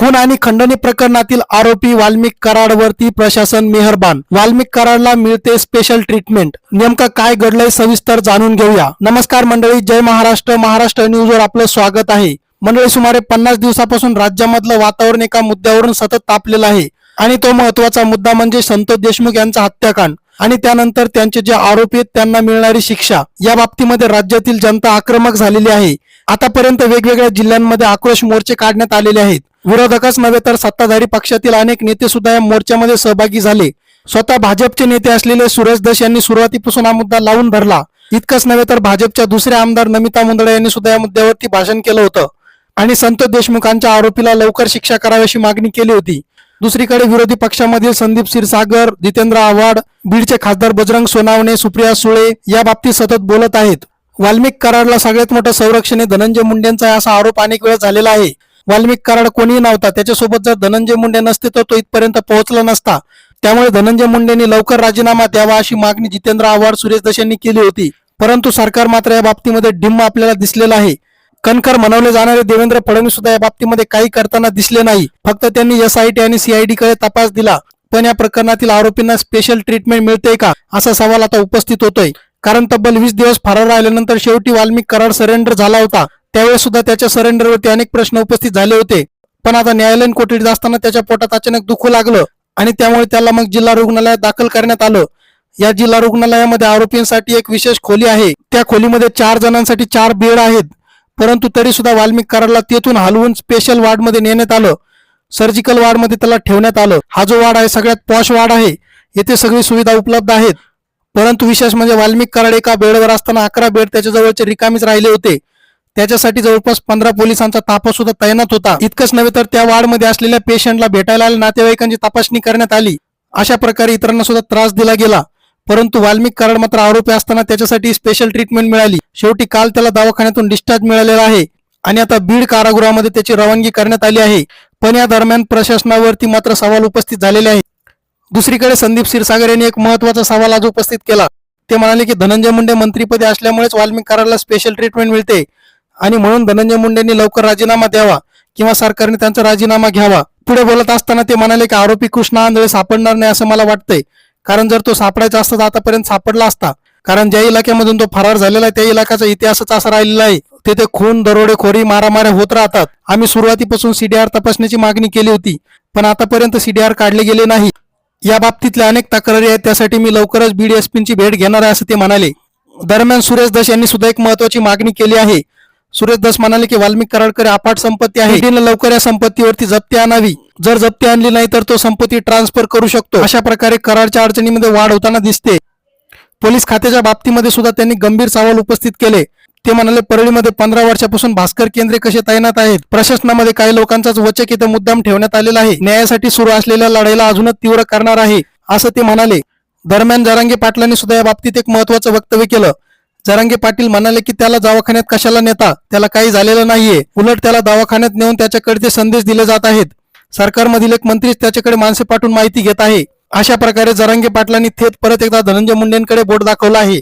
खून आणि खंडणी प्रकरणातील आरोपी वाल्मिक कराडवरती प्रशासन मेहरबान. वाल्मिक कराडला मिळते स्पेशल ट्रीटमेंट नेमकं काय घडलंय सविस्तर जाणून घेऊया. नमस्कार मंडळी जय महाराष्ट्र. महाराष्ट्र न्यूजवर आपलं स्वागत आहे. मंडळी सुमारे पन्नास दिवसापासून राज्यामधलं वातावरण एका मुद्द्यावरून सतत तापलेलं आहे. आणि तो महत्त्वाचा मुद्दा म्हणजे संतोष देशमुख यांचा हत्याकांड. आणि त्यानंतर त्यांचे जे आरोपी आहेत त्यांना मिळणारी शिक्षा. या बाबतीमध्ये राज्यातील जनता आक्रमक झालेली आहे. आतापर्यंत वेगवेगळ्या जिल्ह्यांमध्ये आक्रोश मोर्चे काढण्यात आलेले आहेत. विरोधकच नव्हे तर सत्ताधारी पक्षातील अनेक नेते सुद्धा या मोर्चामध्ये सहभागी झाले. स्वतः भाजपचे नेते असलेले सुरेश दस यांनी सुरुवातीपासून हा मुद्दा लावून धरला. इतकंच नव्हे तर भाजपच्या दुसऱ्या आमदार नमिता मुंदडे यांनी सुद्धा या मुद्द्यावरती भाषण केलं होतं. आणि संतोष देशमुखांच्या आरोपीला लवकर शिक्षा करावी अशी मागणी केली होती. दुसरीकडे विरोधी पक्षामधील संदीप क्षीरसागर जितेंद्र आव्हाड बीडचे खासदार बजरंग सोनावणे सुप्रिया सुळे या बाबतीत सतत बोलत आहेत. वाल्मिक कराडला सगळ्यात मोठं संरक्षण हे धनंजय मुंडेंचा असा आरोप अनेक वेळा झालेला आहे. वाल्मिक कराड कोणीही नव्हता. त्याच्यासोबत जर धनंजय मुंडे नसते तर तो इथपर्यंत पोहोचला नसता. त्यामुळे धनंजय मुंडेंनी लवकर राजीनामा द्यावा अशी मागणी जितेंद्र आव्हाड सुरेश दशेंनी केली होती. परंतु सरकार मात्र या बाबतीमध्ये डिम्म आपल्याला दिसलेला आहे. कणकर म्हणवले जाणारे देवेंद्र फडणवीस सुद्धा या बाबतीमध्ये काही करताना दिसले नाही. फक्त त्यांनी एसआयटी आणि सीआयडी कडे तपास दिला. पण या प्रकरणातील आरोपींना स्पेशल ट्रीटमेंट मिळते का? असा सवाल आता उपस्थित होतोय. कारण तब्बल वीस दिवस फरार राहिल्यानंतर शेवटी वाल्मिक करार सरेंडर झाला होता. त्यावेळेस सुद्धा त्याच्या सरेंडरवरती अनेक प्रश्न उपस्थित झाले होते. पण आता न्यायालयीन कोठडीत असताना त्याच्या पोटात अचानक दुखू लागलं आणि त्यामुळे त्याला मग जिल्हा रुग्णालयात दाखल करण्यात आलं. या जिल्हा रुग्णालयामध्ये आरोपींसाठी एक विशेष खोली आहे. त्या खोलीमध्ये चार जणांसाठी चार बेड आहेत. परंतु तरी सुद्धा वाल्मिक कराडला तेथून हलवून स्पेशल वार्डमध्ये नेण्यात आलं. सर्जिकल वार्डमध्ये त्याला ठेवण्यात आलं. हा जो वार्ड आहे सगळ्यात पॉश वार्ड आहे. येथे सगळी सुविधा उपलब्ध आहेत. परंतु विशेष म्हणजे वाल्मिक कराड एका बेडवर असताना अकरा बेड त्याच्या जवळचे रिकामीच राहिले होते. त्याच्यासाठी जवळपास पंधरा पोलिसांचा ताफा सुद्धा तैनात होता. इतकंच नव्हे तर त्या वॉर्डमध्ये असलेल्या पेशंटला भेटायला नातेवाईकांची तपासणी करण्यात आली. अशा प्रकारे इतरांना सुद्धा त्रास दिला गेला. परंतु वाल्मिक कराड मात्र आरोपी असताना त्याच्यासाठी स्पेशल ट्रीटमेंट मिळाली. शेवटी काल त्याला दवाखान्यातून डिस्चार्ज मिळालेला आहे. आणि आता बीड कारागृहामध्ये त्याची रवानगी करण्यात आली आहे. पण या दरम्यान प्रशासनावरती मात्र सवाल उपस्थित झालेले आहेत. दुसरीकडे संदीप क्षीरसागर यांनी एक महत्त्वाचा सवाल आज उपस्थित केला. ते म्हणाले की धनंजय मुंडे मंत्रीपदी असल्यामुळेच वाल्मिक कराडला स्पेशल ट्रीटमेंट मिळते. आणि म्हणून धनंजय मुंडेंनी लवकर राजीनामा द्यावा किंवा सरकारने त्यांचा राजीनामा घ्यावा. पुढे बोलत असताना ते म्हणाले की आरोपी कृष्णा आंधळे सापडणार नाही असं मला वाटतंय. कारण जर तो सापडायचा असता तर आतापर्यंत सापडला असता. कारण ज्या इलाक्यामधून तो फरार झालेला आहे त्या इलाक्याचा इतिहासच असा राहिलेला आहे. तिथे खून दरोडेखोरी मारामाऱ्या होत राहतात. आम्ही सुरुवातीपासून सीडीआर तपासण्याची मागणी केली होती पण आतापर्यंत सीडीआर काढले गेले नाही. या बाबतीतल्या अनेक तक्रारी आहेत त्यासाठी मी लवकरच बीडीएसपींची भेट घेणार आहे असं ते म्हणाले. दरम्यान सुरेश दस यांनी सुद्धा एक महत्वाची मागणी केली आहे. सुरेश दस म्हणाले की वाल्मिक कराडकर अफाट संपत्ती आहे. लवकर या संपत्तीवरती जप्ती आणावी. जर जप्ती आणली नाही तर तो संपत्ती ट्रान्सफर करू शकतो. अशा प्रकारे कराडच्या अडचणीमध्ये वाढ होताना दिसते. पोलीस खात्याच्या बाबतीमध्ये सुद्धा त्यांनी गंभीर सवाल उपस्थित केले. ते म्हणाले परळीमध्ये पंधरा वर्षापासून भास्कर केंद्रे कसे तैनात आहेत? प्रशासनामध्ये काही लोकांचाच वचक इथं मुद्दाम ठेवण्यात आलेला आहे. न्यायासाठी सुरू असलेल्या लढाईला अजूनच तीव्र करणार आहे असं ते म्हणाले. दरम्यान जरांगे पाटलांनी सुद्धा या बाबतीत एक महत्वाचं वक्तव्य केलं. जरांगे पाटील म्हणाले की त्याला दवाखान्यात कशाला नेता? त्याला काही झालेलं नाहीये. उलट त्याला दवाखान्यात नेऊन त्याच्याकडे ते संदेश दिले जात आहेत. सरकारमधील एक मंत्रीच त्याच्याकडे माणसे पाठवून माहिती घेत आहे. अशा प्रकारे जरांगे पाटलांनी थेट परत एकदा धनंजय मुंडेंकडे बोट दाखवला आहे.